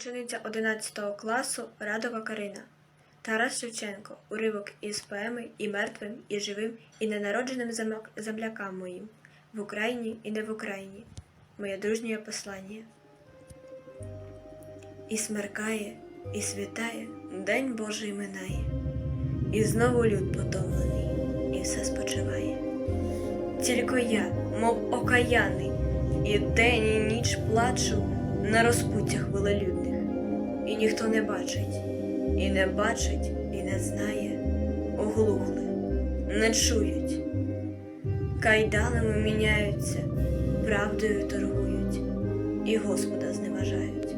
учениця 11 класу Радова Карина. Тарас Шевченко. Уривок із поеми і мертвим, і живим, і ненародженим земля- землякам моїм. В Україні і не в Україні. Моє дружнє послання. І смеркає, і світає, День Божий минає. І знову люд потомлений, і все спочиває. Тільки я, мов окаяний, і день, і ніч плачу на розпуттях велелюдних, і ніхто не бачить, і не бачить, і не знає, оглухли, не чують. Кайданами міняються, правдою торгують, і Господа зневажають.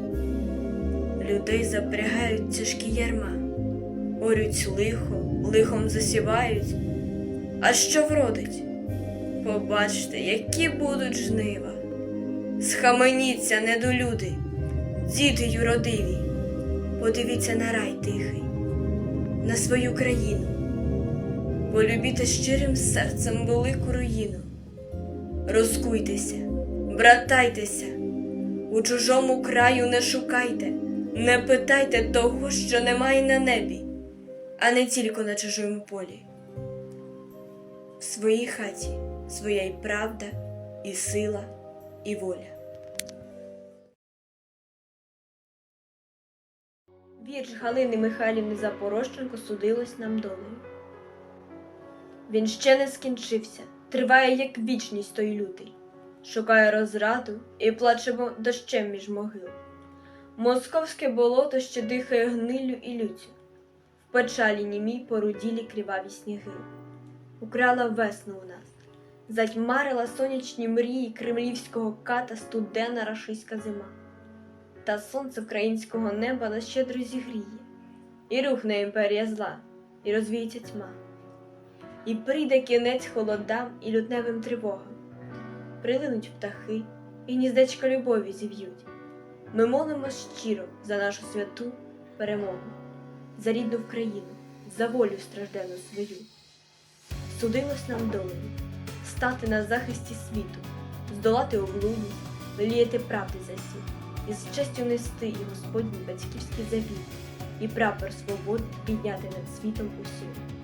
Людей запрягають тяжкі ярма, орють лихо, лихом засівають. А що вродить? Побачте, які будуть жнива. Схаменіться, недолюди, діти юродиві, подивіться на рай тихий, на свою країну, полюбіте щирим серцем велику руїну. Розкуйтеся, братайтеся, у чужому краю не шукайте, не питайте того, що немає на небі, а не тільки на чужому полі. В своїй хаті своя й правда, і сила, і воля. Вірш Галини Михайлівни Запорожченко судилось нам долею. Він ще не скінчився, триває, як вічність той лютий, шукає розраду і плачемо дощем між могил. Московське болото ще дихає гнилю і люттю, в печалі німій поруділі криваві сніги. Украла весну у нас, затьмарила сонячні мрії кремлівського ката студена рашиська зима. Та сонце українського неба нас щедро зігріє, і рухне імперія зла, і розвіється тьма. І прийде кінець холодам і лютневим тривогам. Прилинуть птахи, і гніздечка любові зів'ють. Ми молимо щиро за нашу святу перемогу, за рідну Вкраїну, за волю страждену свою. Судилось нам долею стати на захисті світу, здолати облуду, ліяти правди за світ, і з честю нести і Господній батьківський завіт, і прапор свободи підняти над світом усім.